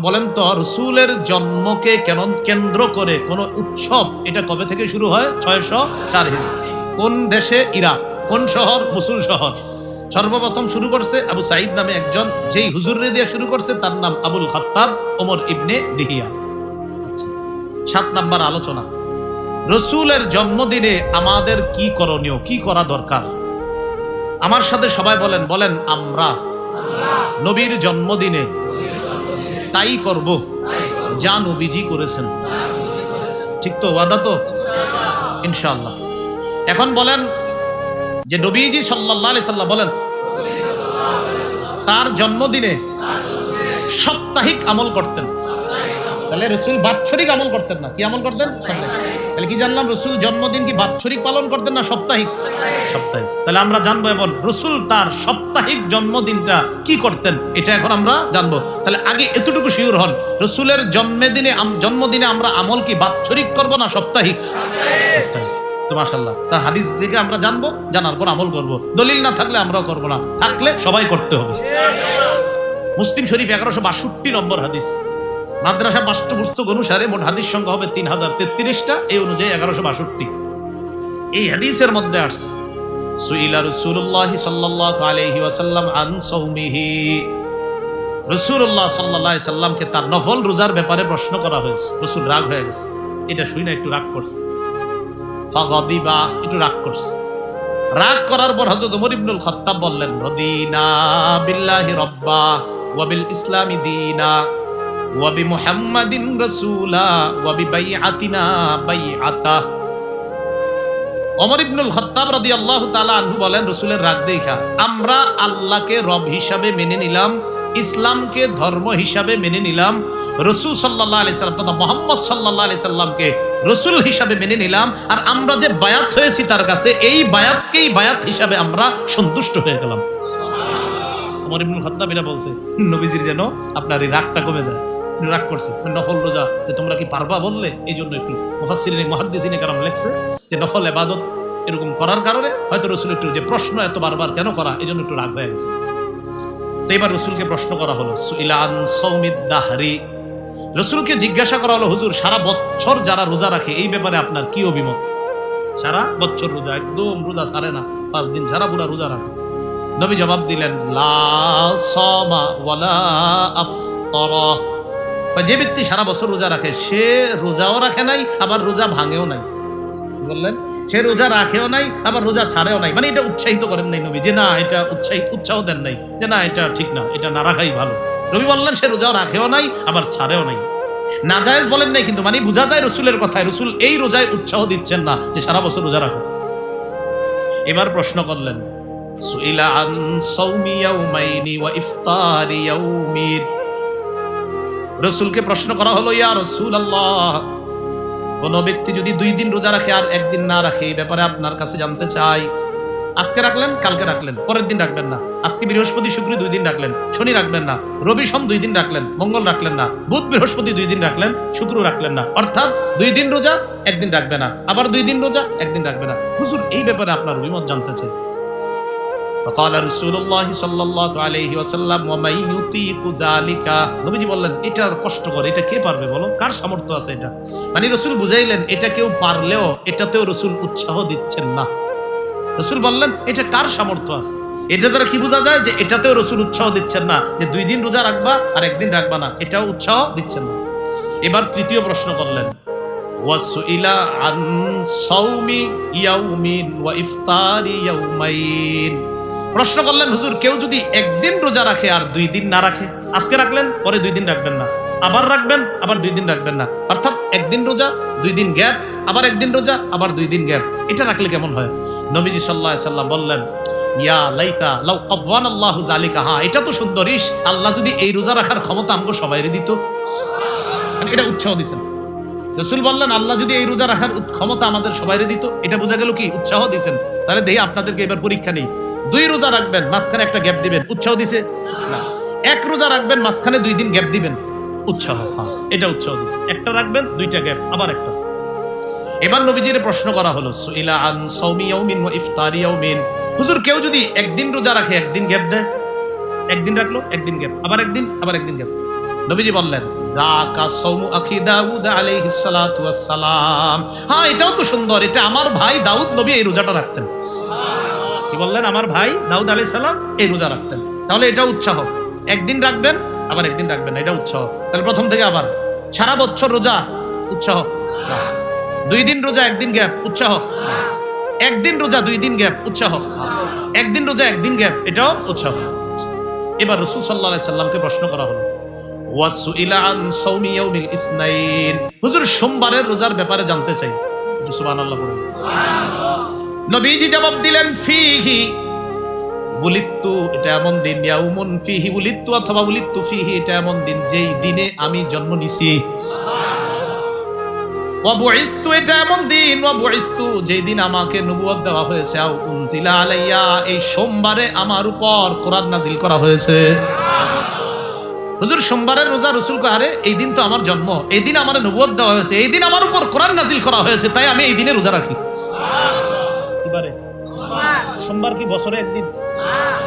বলেন তো রসুলের জন্মকে কেন কেন্দ্র করে কোন উৎসব এটা কবে থেকে শুরু হয়? ছয়শো চার কোন দেশে? ইরাক। কোন শহর? মুসুল শহর। সর্বপ্রথম শুরু করছে আবু সাইদ নামে একজন যেই হুজুরে দিয়ে শুরু করছে তার নাম আবুল খাত্তাব ওমর ইবনে দিহিয়া। আচ্ছা, সাত নাম্বার আলোচনা। রসুলের জন্মদিনে আমাদের কি করণীয়? কি করা দরকার? আমার সাথে সবাই বলেন বলেন আমরা। নবীর জন্মদিনে তাই করব। যা নবীজি করেছেন। ঠিক তো, ওয়াদা তো? ইনশাআল্লাহ। এখন বলেন যে নবীজি সাল্লাহ সাল্লাহ বলেন, তার জন্মদিনে সাপ্তাহিক আমল করতেন। তাহলে রসুল বাৎসরিক আমল করতেন না। কি আমল করতেন? সাপ্তাহিক। তাহলে কি জানলাম? রসুল জন্মদিন কি বাৎসরিক পালন করতেন না সাপ্তাহিক? সাপ্তাহিক। তাহলে আমরা জানব এবং রসুল তার সাপ্তাহিক জন্মদিনটা কি করতেন? এটা এখন আমরা জানব। তাহলে আগে এতটুকু শিওর হন, রসুলের জন্মদিনে জন্মদিনে আমরা আমল কি বাৎসরিক করব না সাপ্তাহিক? সাপ্তাহিক। তো মাশাল্লাহ তা হাদিস থেকে আমরা জানব, জানার পর আমল করব। দলিল না থাকলে আমরাও করব না, থাকলে সবাই করতে হবে। মুসলিম শরীফ এগারোশো বাষট্টি নম্বর হাদিস। মাদ্রাসা পাঠ্যপুস্তক অনুসারে মোট হাদিস সংখ্যা হবে তিন হাজার তেত্রিশটা, এই অনুযায়ী এগারোশো বাষট্টি। এই হাদিসের মধ্যে আসছে, সুইলা রসুল্লাহ সাল্লাহ আলহি ওয়াসাল্লাম আন সৌমিহি। রসুল্লাহ সাল্লাহ সাল্লামকে তার নফল রোজার ব্যাপারে প্রশ্ন করা হয়েছে। রসুল রাগ হয়ে গেছে। এটা শুই না একটু রাগ করছে। ফাগদিবা একটু রাগ করছে। রাগ করার পর হযরত ওমর ইবনুল খাত্তাব বললেন, রদিনা বিল্লাহি রব্বা ওয়া বিল ইসলামি দীনা। ওয়া বি মুহাম্মাদিন রাসূলা ওয়া বি বাইআতিনা বাইআতা। ওমর ইবনুল খাত্তাব রাদিয়াল্লাহু তাআলা আনহু বলেন, রাসূলের রাগ দেখা, আমরা আল্লাহকে রব হিসাবে মেনে নিলাম, ইসলামকে ধর্ম হিসাবে মেনে নিলাম, রসুল সাল্লাহ আলি সাল্লাম তথা মোহাম্মদ সাল্লাহ আলি সাল্লামকে রসুল হিসাবে মেনে নিলাম, আর আমরা যে বায়াত হয়েছি তার কাছে, এই বায়াতকেই বায়াত হিসাবে আমরা সন্তুষ্ট হয়ে গেলাম। ওমর ইবনুল খাত্তাব এটা বলছে, নবীজির যেন আপনার এই রাগটা কমে যায়। রাগ করছে নফল রোজা যে তোমরা কি পারবা বললে? এই জন্য একটু মুফাসসিরিনে মুহাদ্দিসিনে কারাম লেখছে যে নফল ইবাদত এরকম করার কারণে হয়তো রসুল একটু যে প্রশ্ন এত বারবার কেন করা এই জন্য একটু রাগ হয়ে গেছে। তো এবার রসুলকে প্রশ্ন করা হলো, সুইলান দাহরি। রসুলকে জিজ্ঞাসা করা হলো, হুজুর, সারা বছর যারা রোজা রাখে, এই ব্যাপারে আপনার কি অভিমত? সারা বছর রোজা, একদম রোজা ছাড়ে না, পাঁচ দিন সারা পুরা রোজা রাখে। নবী জবাব দিলেন, লা সমা ওয়ালা আফতারা। যে ব্যক্তি সারা বছর রোজা রাখে, সে রোজাও রাখে নাই, আবার রোজা ভাঙেও নাই। বললেন? সে রোজা রাখেও নাই, আবার রোজা ছাড়েও নাই। মানে এটা উৎসাহিত করেন নাই নবী, যে না, এটা উৎসাহিত উৎসাহ দেন নাই, যে না, এটা ঠিক না, এটা না রাখাই ভালো। নবী বললেন, সে রোজাও রাখেও নাই, আবার ছাড়েও নাই। না নাজায়েজ বলেন নাই কিন্তু মানে বোঝা যায় রসুলের কথায়, রসুল এই রোজায় উৎসাহ দিচ্ছেন না যে সারা বছর রোজা রাখো এবার প্রশ্ন করলেন, সুইলা আন সাওমি ইয়াউমাইনি ওয়া ইফতারি ইয়াউমিন। রসুলকে প্রশ্ন করা হলো, ইয়া রসুল আল্লাহ কোন ব্যক্তি যদি দুই দিন রোজা রাখে আর একদিন না রাখে, এই ব্যাপারে আপনার কাছে জানতে চাই। আজকে রাখলেন, কালকে রাখলেন, পরের দিন রাখবেন না। আজকে বৃহস্পতি, শুক্র দুই দিন রাখলেন, শনি রাখবেন না। রবি সোম দুই দিন রাখলেন, মঙ্গল রাখলেন না। বুধ, বৃহস্পতি দুই দিন রাখলেন, শুক্র রাখলেন না। অর্থাৎ দুই দিন রোজা, একদিন রাখবে না। আবার দুই দিন রোজা, একদিন রাখবে না। হুজুর, এই ব্যাপারে আপনার অভিমত জানতে চাই। فقال رسول الله صلى الله عليه وسلم ومن يطيق ذلك নবীজি বললেন এটা কষ্টকর এটা কে পারবে বলো কার সামর্থ্য আছে এটা মানে রসুল বুঝাইলেন এটা কেউ পারলেও এটাতেও রসুল উৎসাহ দিচ্ছেন না রসুল বললেন এটা কার সামর্থ্য আছে এটা দ্বারা কি বোঝা যায় যে এটাতেও রসুল উৎসাহ দিচ্ছেন না যে দুই দিন রোজা রাখবা আর একদিন রাখবা না এটাও উৎসাহ দিচ্ছেন না এবার তৃতীয় প্রশ্ন করলেন ওয়াসুইলা আন সাওমি ইয়াউমিন ওয়া ইফতারি ইয়াউমাইন প্রশ্ন করলেন, হুজুর, কেউ যদি একদিন রোজা রাখে আর দুই দিন না রাখে, আজকে রাখলেন, পরে দুই দিন রাখবেন না। আবার রাখবেন, আবার দুই দিন রাখবেন না। অর্থাৎ একদিন রোজা, দুই দিন গ্যাপ, আবার একদিন রোজা, আবার দুই দিন গ্যাপ। এটা রাখলে কেমন হয়? নবীজি সাল্লাহ সাল্লাম বললেন, ইয়া লাইতা, লাউ আল্লাহু জালিকা হ্যাঁ এটা তো আল্লাহ যদি এই রোজা রাখার ক্ষমতা আমাকে সবাইরে দিত। মানে এটা উৎসাহ দিছেন। রসুল বললেন, আল্লাহ যদি এই রোজা রাখার ক্ষমতা আমাদের সবাইরে দিত। এটা বোঝা গেল কি? উৎসাহ দিছেন। তাহলে দেখি আপনাদেরকে এবার পরীক্ষা নেই। দুই রোজা রাখবেন মাঝখানে একটা গ্যাপ দিবেন। উৎসাহ দিছে? এক রোজা রাখবেন মাঝখানে দুই দিন গ্যাপ দিবেন। উৎসাহ। হ্যাঁ, এটা উৎসাহ দিছে। একটা রাখবেন দুইটা গ্যাপ আবার একটা। এবার নবীজির প্রশ্ন করা হলো সুইলা আন সাওমি ইয়াউমিন ওয়া ইফতারি ইয়াউমিন? হুজুর কেউ যদি একদিন রোজা রাখে একদিন গ্যাপ দেয়? একদিন রাখল একদিন গ্যাপ আবার একদিন আবার একদিন গ্যাপ। নবীজি বললেন যাকা সৌমু আখি দাউদ আলাইহিস সালাতু ওয়াস সালাম। হ্যাঁ এটাও তো সুন্দর এটা আমার ভাই দাউদ নবী এই রোজাটা রাখতেন। কি বললেন আমার ভাই দাউদ আলাইহিস সালাম? এই রোজা রাখতেন। তাহলে এটা উৎসাহ। একদিন রাখবেন আবার একদিন রাখবেন না, এটা উৎসাহ। তাহলে প্রথম থেকে আবার। সারা বছর রোজা উৎসাহ। দুই দিন রোজা একদিন গ্যাপ উৎসাহ। একদিন রোজা দুই দিন গ্যাপ উৎসাহ। একদিন রোজা একদিন গ্যাপ এটাও উৎসাহ। এবার রসুল সাল্লাহ সাল্লামকে প্রশ্ন করা হলো। হুজুর সোমবারের রোজার ব্যাপারে জানতে চাই। সুবহানাল্লাহ পড়ুন। নবীজি জবাব দিলেন, ফিহি। বুলিত্তু, এটা এমন দিন, ইয়াউমুন ফিহি বুলিত্তু অথবা বুলিত্তু ফিহি, এটা এমন দিন যেই দিনে আমি জন্ম নিছি। ওয়াবুইস্তু, এটা এমন দিন, ওয়াবুইস্তু, যেই দিন আমাকে নবুয়ত দেওয়া হয়েছে। আও উনজিলা আলাইয়া, এই সোমবারে আমার উপর কোরআন নাজিল করা হয়েছে। হুজুর সোমবারের রোজা রসুল আরে, এই দিন তো আমার জন্ম, এই দিন আমার নবুয়ত দেওয়া হয়েছে, এই দিন আমার উপর কোরআন নাজিল করা হয়েছে, তাই আমি এই দিনে রোজা রাখি। কিবারে সোমবার কি বছরে একদিন?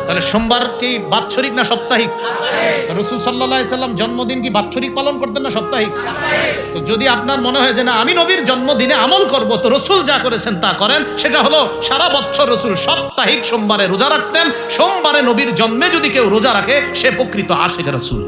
তাহলে সোমবার কি বাৎসরিক না সাপ্তাহিক? রসুল সাল্লাম জন্মদিন কি বাৎসরিক পালন করতেন না সাপ্তাহিক? তো যদি আপনার মনে হয় যে না, আমি নবীর জন্মদিনে আমল করব, তো রসুল যা করেছেন তা করেন। সেটা হলো সারা বছর রসুল সাপ্তাহিক সোমবারে রোজা রাখতেন। সোমবারে নবীর জন্মে যদি কেউ রোজা রাখে, সে প্রকৃত আশেখ রসুল।